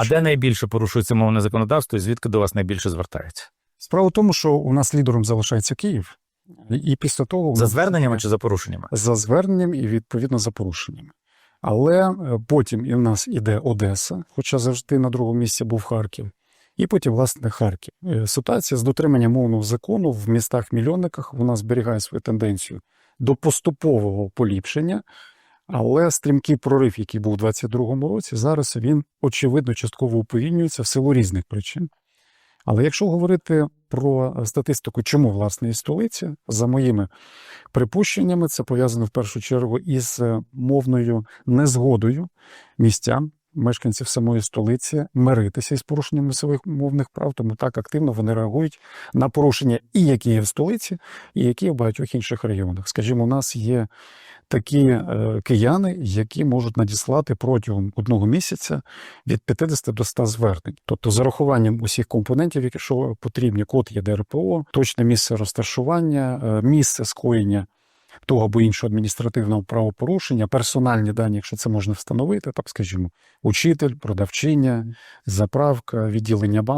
А де найбільше порушується мовне законодавство, і звідки до вас найбільше звертаються? Справа в тому, що у нас лідером залишається Київ, і після того За зверненнями чи за порушеннями? за зверненням і відповідно за порушеннями. Але е, потім і в нас іде Одеса, хоча завжди на другому місці був Харків, і потім, власне, Харків. Е, Ситуація з дотриманням мовного закону в містах-мільйонниках вона зберігає свою тенденцію до поступового поліпшення, але стрімкий прорив, який був у 2022 році, зараз він очевидно частково уповільнюється в силу різних причин. Але якщо говорити про е, статистику, чому власне і столиця, за моїми припущеннями, це пов'язано в першу чергу із е, мовною незгодою містян, мешканців самої столиці, миритися із порушенням своїх мовних прав, тому так активно вони реагують на порушення, і які є в столиці, і які є в багатьох інших регіонах. Скажімо, у нас є такі е, кияни, які можуть надіслати протягом одного місяця від 50 до 100 звернень. Тобто, зарахуванням усіх компонентів, які що потрібні, код є ДРПО, точне місце розташування, е, місце скоєння того або іншого адміністративного правопорушення, персональні дані, якщо це можна встановити, так скажімо, учитель, продавчиня, заправка, відділення банку.